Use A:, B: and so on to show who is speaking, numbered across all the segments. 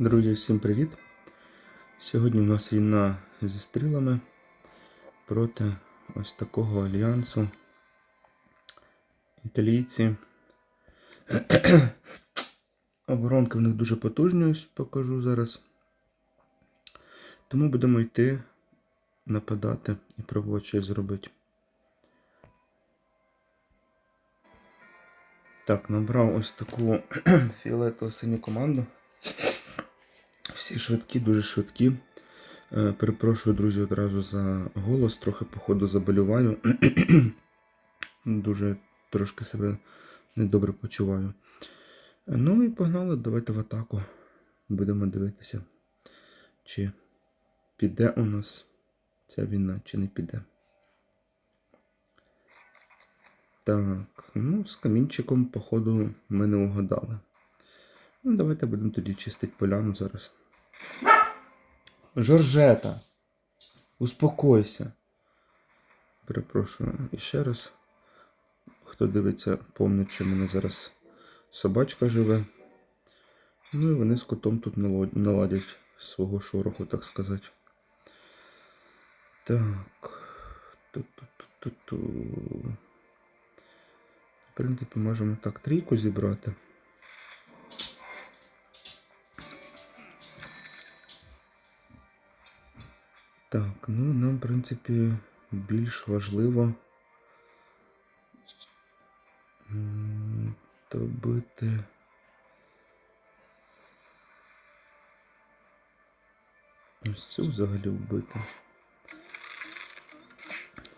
A: Друзі, всім привіт! Сьогодні у нас війна зі стрілами проти ось такого альянсу. Італійці. Оборонки в них дуже потужні, ось покажу зараз. Тому будемо йти нападати і пробувати щось зробити. Так, набрав ось таку фіолетово синю команду. Всі швидкі, дуже швидкі. Е, Перепрошую, друзі, одразу за голос, трохи, походу, заболіваю. дуже трошки себе недобре почуваю. Ну і погнали, давайте в атаку. Будемо дивитися, чи піде у нас ця війна, чи не піде. Так, ну, з камінчиком, походу, ми не угадали. Ну, давайте будемо тоді чистити поляну зараз. Жоржета! Успокойся. Перепрошую і ще раз. Хто дивиться, помнить, що мене зараз собачка живе. Ну і вони з котом тут наладять свого шороху, так сказати. Так. Ту-ту-ту-ту-ту. В принципі, можемо так трійку зібрати. Так, ну нам, в принципі, більш важливо добити. Ось цю взагалі вбити.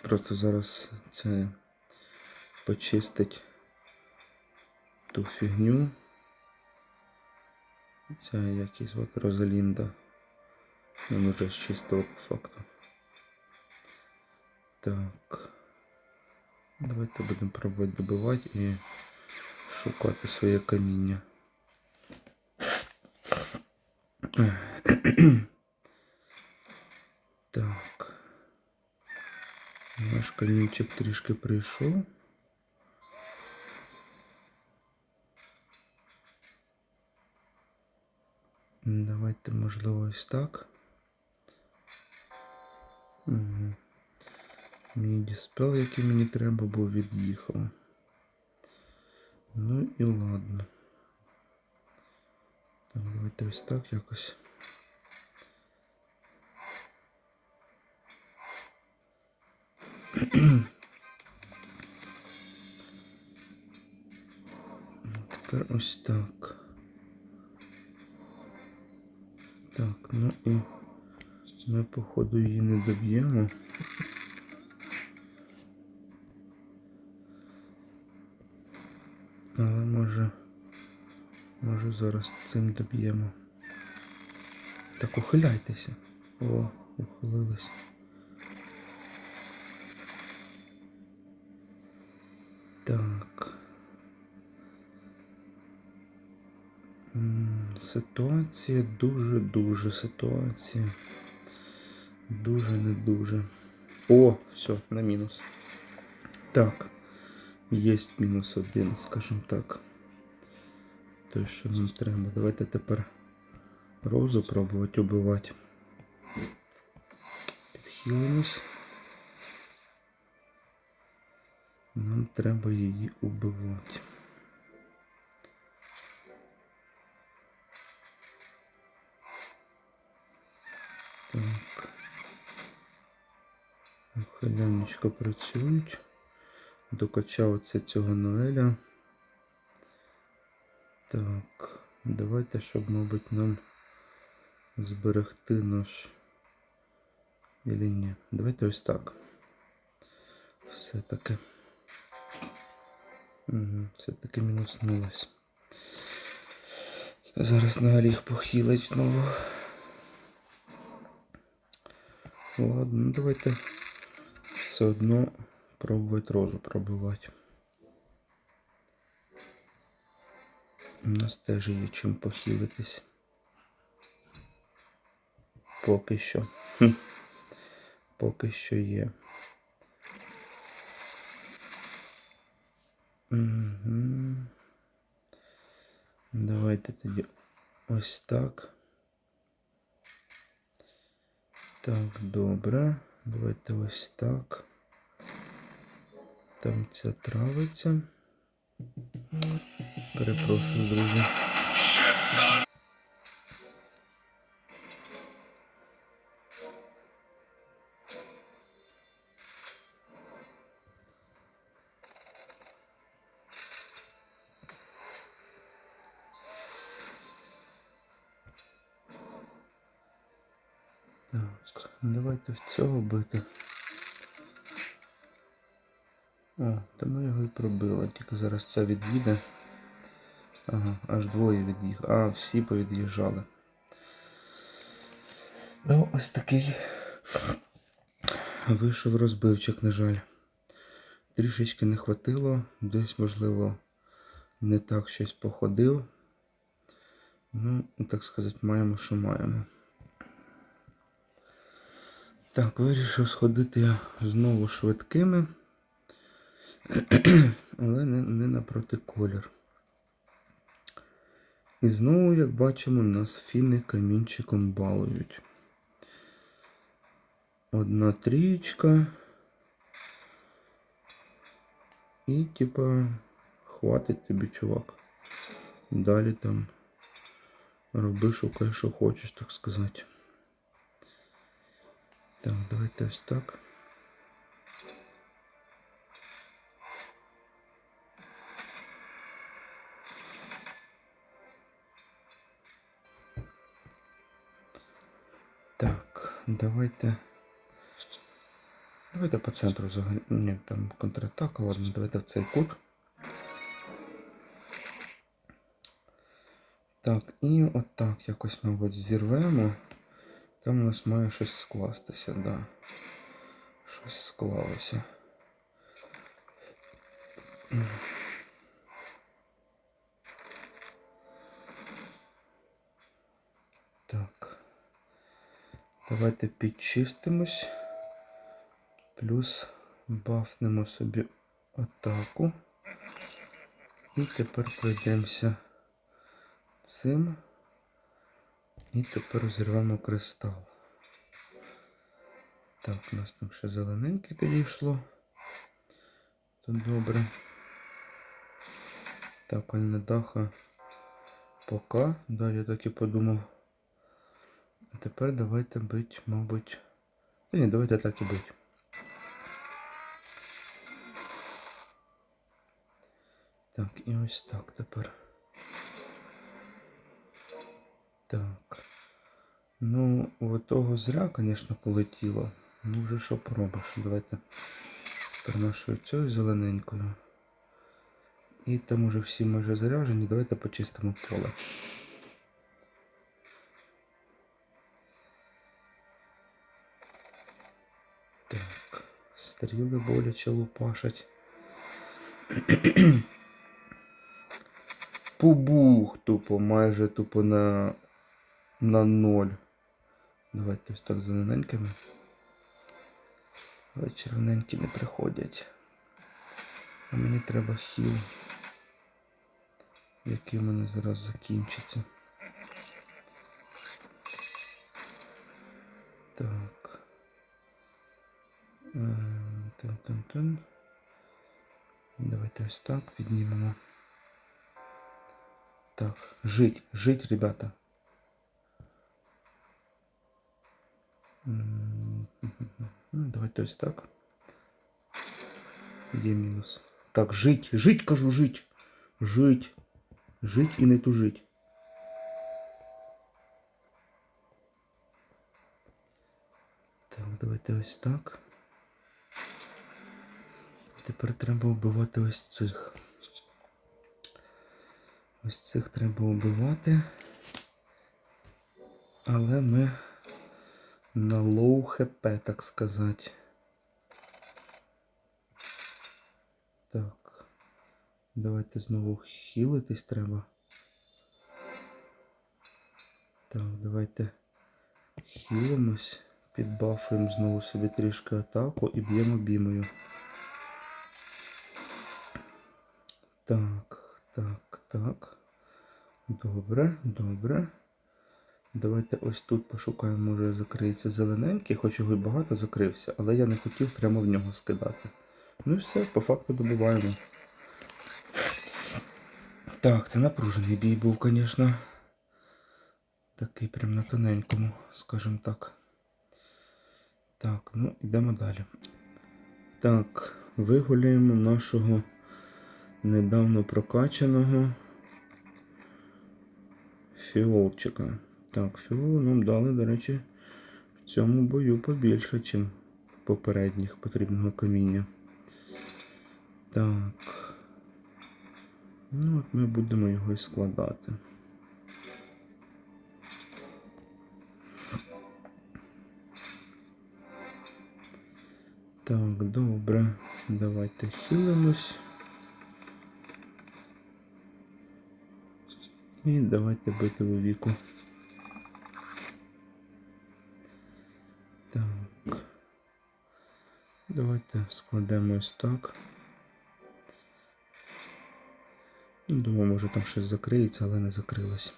A: Просто зараз це почистить ту фігню. Ця якісь звати Розалінда. Він уже зчистив по факту. Так. Давайте будемо пробувати добивати і шукати своє каміння. Так. Наш камінчик трішки прийшов. Давайте, можливо, ось так. Угу. Мій діспел, який мені треба, був від'їхав. Ну і ладно. Так, давайте ось так якось. Тепер ось так. Так, ну і ми, походу, її не доб'ємо. Але може. Може зараз цим доб'ємо. Так, ухиляйтеся. О, ухилилися. Так. Ситуація дуже-дуже ситуація. Дуже не дуже. О, все, на мінус. Так. Єсть мінус один, скажімо так. То, що нам треба. Давайте тепер розу пробувати убивати. Підхилимось. Нам треба її убивати. Хилянечко працюють. Докачав оце цього Ноеля. Так, давайте, щоб, мабуть, нам зберегти наш. Или ні. Давайте ось так. Все-таки. Угу, все-таки мінуснулось. Зараз на горіх похилить знову. Ладно, ну давайте все одно пробувати розу пробивати. У нас теж є чим похилитись. Поки що. Поки що є. Угу. Давайте тоді ось так. Так, добре. Давайте ось так. Там ця травиця. Перепрошую, друзі. Так, давайте в цього бити. О, та ми його і пробили, тільки зараз це від'їде. Ага, аж двоє від'їхали. А, всі повід'їжджали. Ну, ось такий вийшов розбивчик, на жаль. Трішечки не хватило, десь, можливо, не так щось походив. Ну, так сказати, маємо, що маємо. Так, вирішив сходити знову швидкими, але не, не напроти колір. І знову, як бачимо, нас фіни камінчиком балують. Одна трієчка. І, типа, хватить тобі, чувак. Далі там роби, шукай, що хочеш, так сказати. Так, давайте ось так. Давайте. Давайте по центру взагалі. Ні, там контратака, ладно, давайте в цей кут. Так, і отак якось, мабуть, зірвемо. Там у нас має щось скластися, да. Щось склалося. Так. Давайте підчистимось. Плюс бафнемо собі атаку. І тепер пройдемося цим. І тепер зірвемо кристал. Так, у нас там ще зелененьке підійшло. То добре. Так, Альнедаха пока. Да, я так і подумав. А тепер давайте бить, мабуть. Ні, давайте так і бить. Так, і ось так тепер. Так. Ну, у того зря, звісно, полетіло. Ну, вже що поробиш. Давайте переношую цією зелененькою. І там уже всі майже заряжені. Давайте почистимо поле. Стріли боляче лупашать. Пубух тупо, майже тупо на, на ноль. Давайте ось так зелененькими. Але червоненькі не приходять. А мені треба хіл, який в мене зараз закінчиться. Так. Ем, Тун-тун-тун. Давайте ось так піднімемо. Так, жить, жить, ребята. Давайте ось так. Є мінус. Так, жить, жить, кажу, жить. Жить. Жить і не тужить. Так, давайте ось так. Тепер треба вбивати ось цих. Ось цих треба вбивати. Але ми на лоу хп, так сказати. Так. Давайте знову хілитись треба. Так, давайте хілимось, підбафуємо знову собі трішки атаку і б'ємо бімою. Так, так, так. Добре, добре. Давайте ось тут пошукаємо, може закриється зелененький, хоч його й багато закрився, але я не хотів прямо в нього скидати. Ну і все, по факту добиваємо. Так, це напружений бій був, звісно. Такий прям на тоненькому, скажімо так. Так, ну йдемо далі. Так, вигуляємо нашого недавно прокачаного фіолчика. Так, фіолу нам дали, до речі, в цьому бою побільше, ніж попередніх потрібного каміння. Так. Ну, от ми будемо його і складати. Так, добре. Давайте хилимось. І давайте бити у віку. Так. Давайте складемо ось так. Ну, Думаю, може там щось закриється, але не закрилось.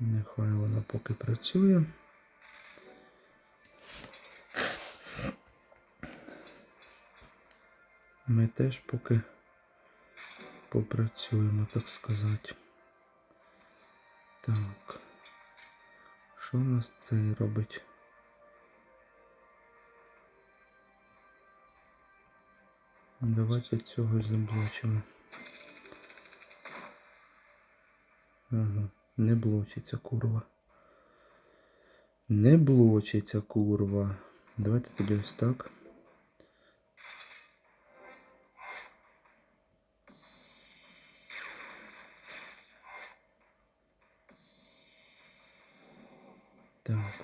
A: Нехай вона поки працює. Ми теж поки попрацюємо, так сказати. Так. Що у нас цей робить? Давайте цього заблочимо. Ага, не блочиться курва. Не блочиться курва. Давайте тоді ось так.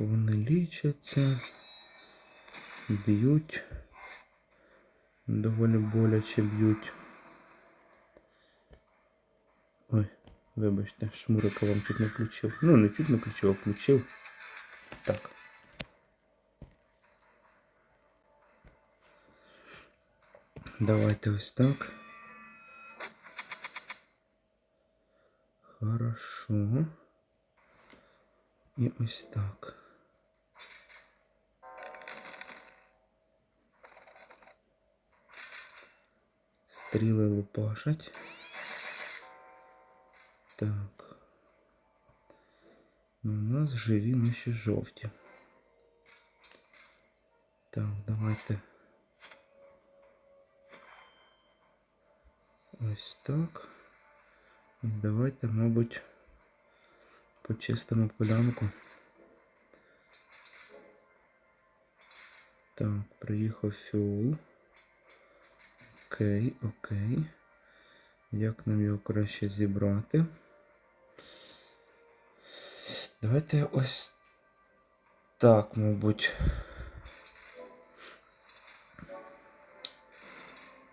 A: Вони лічаться, б'ють. Доволі боляче б'ють. Ой, вибачте, шмурика вам чуть не включив. Ну, не чуть не включив, а включив. Так. Давайте ось так. Хорошо. І ось так. Стріли лупашать. Так. Ну, у нас живі наші жовті. Так, давайте. Ось так. І давайте, мабуть, почистимо полянку. Так, приїхав фіол. Окей, окей. Як нам його краще зібрати? Давайте ось так, мабуть.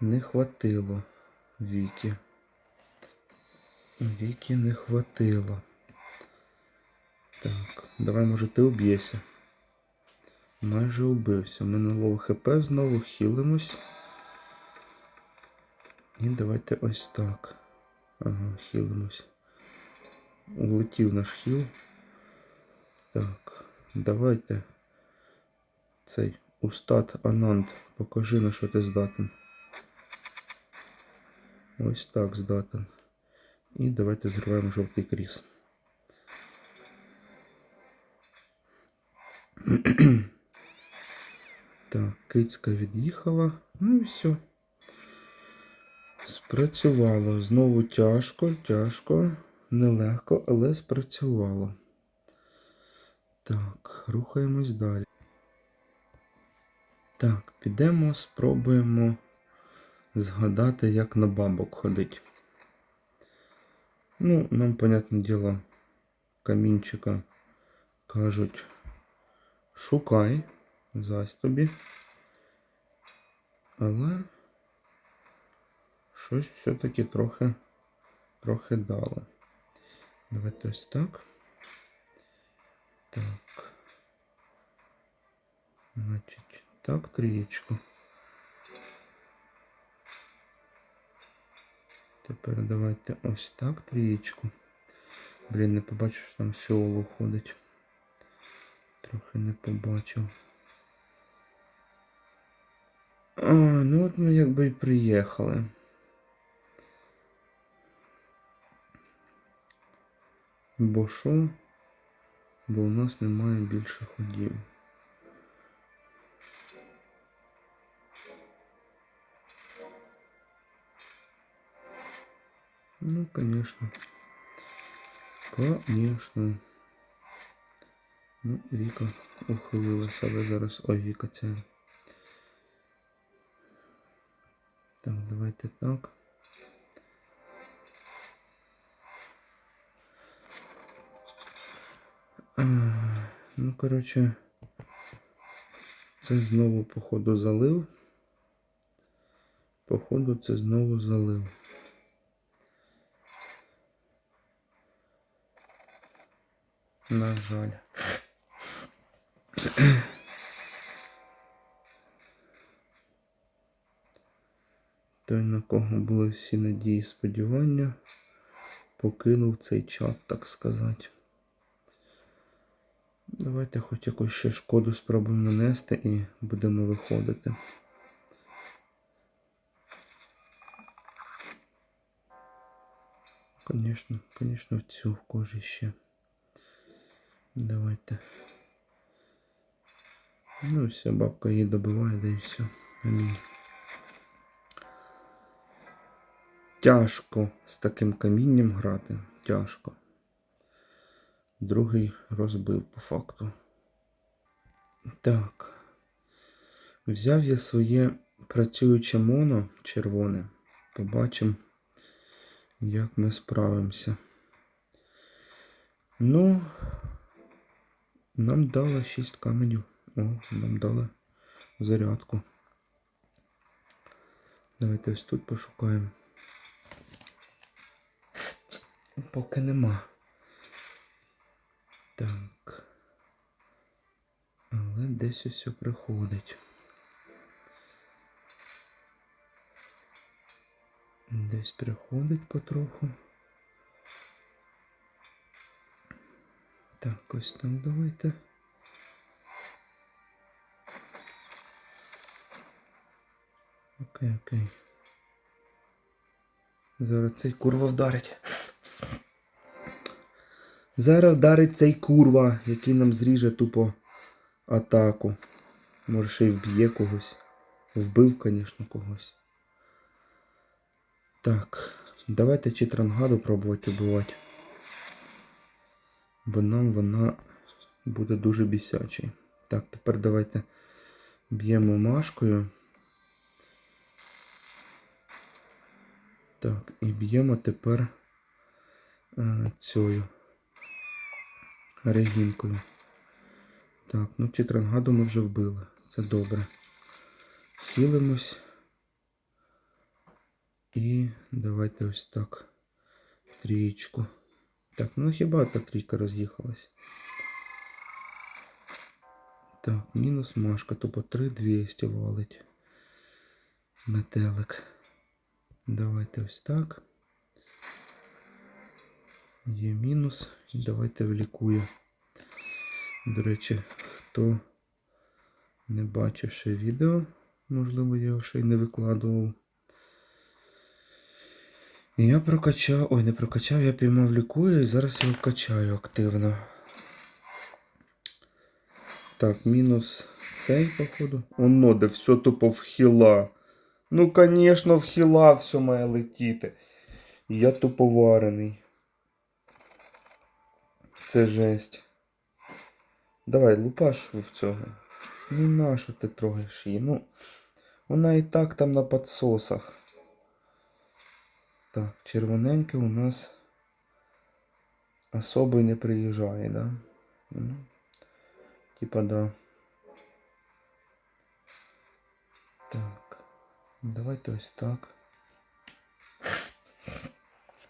A: Не хватило Віки. Віки не хватило. Так, давай, може, ти уб'єшся. Майже убився. У мене лоу хп знову хілимось. І давайте ось так. Ага, хілимось. Улетів наш хіл. Так, давайте цей устат Анант. Покажи на що ти здатен. Ось так здатен. І давайте зриваємо жовтий кріс. Так, кицька від'їхала. Ну і все. Спрацювало. Знову тяжко, тяжко, нелегко, але спрацювало. Так, рухаємось далі. Так, підемо, спробуємо згадати, як на бабок ходить. Ну, нам, понятне діло, камінчика кажуть, шукай, зась тобі. Але щось все-таки трохи, трохи дало. Давайте ось так. Так. Значить, так, трієчку. Тепер давайте ось так трієчку. Блін, не побачив, що там фіолу ходить. Трохи не побачив. А, ну от ми якби і приїхали. Бо що? Бо у нас немає більше ходів. Ну, конечно. Конечно. Ну, Віка ухилилася, але зараз. Ой, Віка це. Так, давайте так. Ну, коротше, це знову, походу, залив. Походу, це знову залив. На жаль. Той, на кого були всі надії і сподівання, покинув цей чат, так сказати. Давайте хоч якусь ще шкоду спробуємо нанести і будемо виходити. Конечно, в цю в кожі ще. Давайте. Ну, все, бабка її добиває, да і все. Амінь. Тяжко з таким камінням грати. Тяжко. Другий розбив по факту. Так. Взяв я своє працююче моно червоне. Побачимо, як ми справимося. Ну, нам дали 6 каменів. О, нам дали зарядку. Давайте ось тут пошукаємо. Поки нема. Так. Але десь ось приходить. Десь приходить потроху. Так, ось так давайте. Окей, окей. Зараз цей курва вдарить. Зараз вдарить цей курва, який нам зріже тупо атаку. Може ще й вб'є когось. Вбив, звісно, когось. Так, давайте читрангаду пробувати вбивати. Бо нам вона буде дуже бісячий. Так, тепер давайте б'ємо машкою. Так, і б'ємо тепер е, цією регінкою. Так, ну читрангаду ми вже вбили. Це добре. Хілимось. І давайте ось так. Трієчку. Так, ну хіба та трійка роз'їхалась? Так, мінус Машка, тупо 3200 валить. Метелик. Давайте ось так. Є мінус. Давайте влікую. До речі, хто не бачив ще відео, можливо, я його ще й не викладував. Я прокачав, ой, не прокачав, я піймав лікую і зараз його качаю активно. Так, мінус цей, походу. Оно, де все тупо в хіла. Ну, конечно, в хіла все має летіти. Я тупо варений. Це жесть. Давай, лупаш в цього. Ну нащо ти трогаєш її? Ну, вона і так там на підсосах. Так, червоненьке у нас особо не приїжджає, да? Ну, типа, да. Так. Давайте ось так.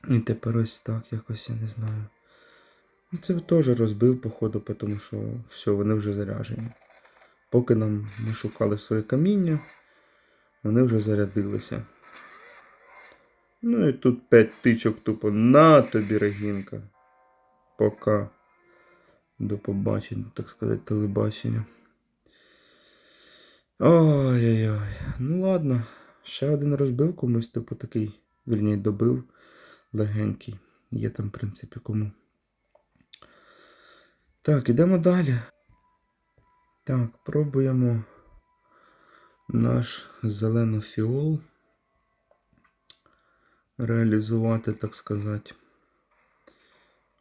A: І тепер ось так якось я не знаю. Ну, Це теж розбив, походу, тому що все, вони вже заряжені. Поки нам ми шукали своє каміння, вони вже зарядилися. Ну і тут 5 тичок тупо на тобі регінка. Пока. До побачення, так сказати, телебачення. Ой-ой-ой. Ну ладно. Ще один розбив комусь, типу такий. Вірні, добив легенький. Є там, в принципі, кому. Так, ідемо далі. Так, пробуємо наш зелено-фіол реалізувати, так сказати.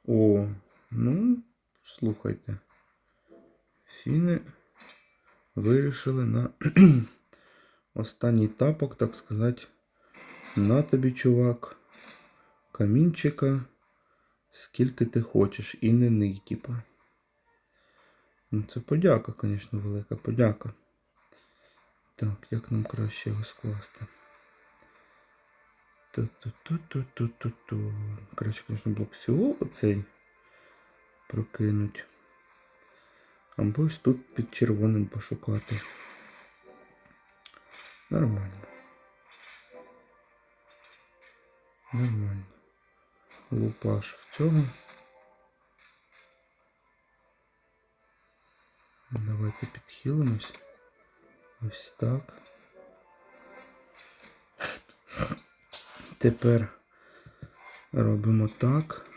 A: О, ну, слухайте. Фіни вирішили на останній тапок, так сказати, на тобі, чувак, камінчика, скільки ти хочеш, і не ний, типа. Ну, це подяка, звісно, велика подяка. Так, як нам краще його скласти? Ту-ту-ту-ту-ту-ту-ту. Краще, звісно, блок фіол оцей прокинуть. Або ось тут під червоним пошукати. Нормально. Нормально. Лупаш в цьому. Давайте підхилимось. Ось так. Тепер робимо так.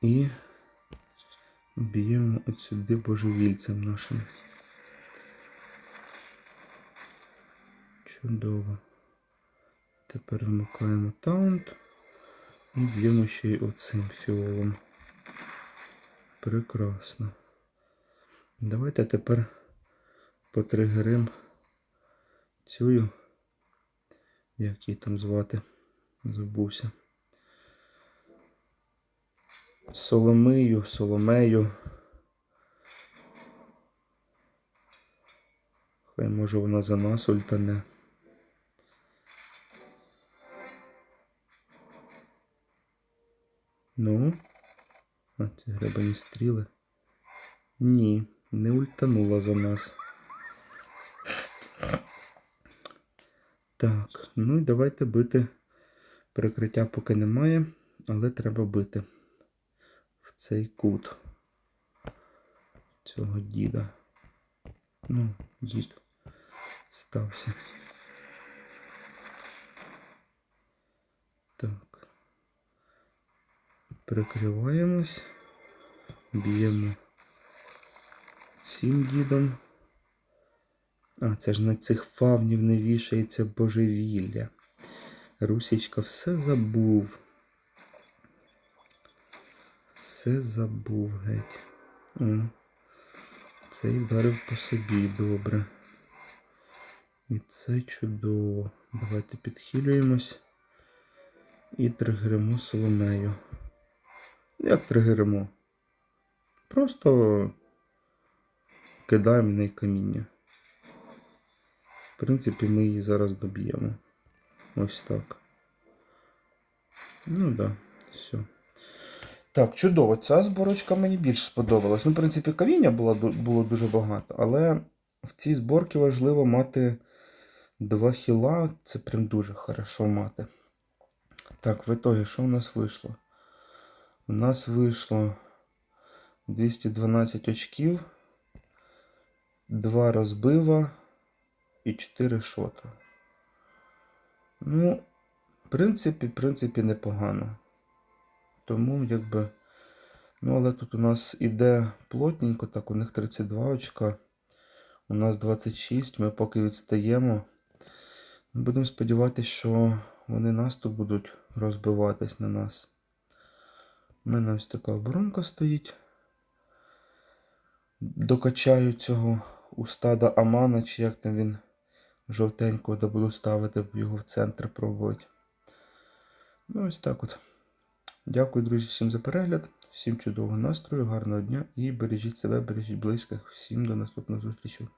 A: І б'ємо от сюди божевільцем нашим. Чудово. Тепер вмикаємо таунт і б'ємо ще й оцим фіолом. Прекрасно. Давайте тепер потригерим цю, як її там звати, забувся. Соломию, Соломею. Хай може вона за нас ультане. Ну, а ці гребані стріли. Ні, не ультанула за нас. Так, ну і давайте бити. Перекриття поки немає, але треба бити в цей кут цього діда. Ну, дід стався. Так. Прикриваємось. Б'ємо цим дідом. А, це ж на цих фавнів не вішається божевілля. Русічка все забув. Все забув геть. О, цей вдарив по собі добре. І це чудово. Давайте підхилюємось і тригеримо соломею. Як тригеримо? Просто кидаємо в неї каміння. В принципі, ми її зараз доб'ємо. Ось так. Ну да, все. Так, чудово. Ця зборочка мені більш сподобалась. Ну, в принципі, каміння було, було дуже багато, але в цій зборці важливо мати два хіла. Це прям дуже хорошо мати. Так, в итоге, що у нас вийшло? У нас вийшло 212 очків, 2 розбива і 4 шота. Ну, в принципі, в принципі, непогано. Тому, якби. Ну, але тут у нас іде плотненько, так, у них 32 очка. У нас 26, ми поки відстаємо. Будемо сподіватися, що вони нас тут будуть розбиватись на нас. У мене ось така оборонка стоїть. Докачаю цього у стада Амана, чи як там він жовтенького, де буду ставити його в центр пробувати. Ну, ось так от. Дякую, друзі, всім за перегляд. Всім чудового настрою, гарного дня і бережіть себе, бережіть близьких. Всім до наступних зустрічей.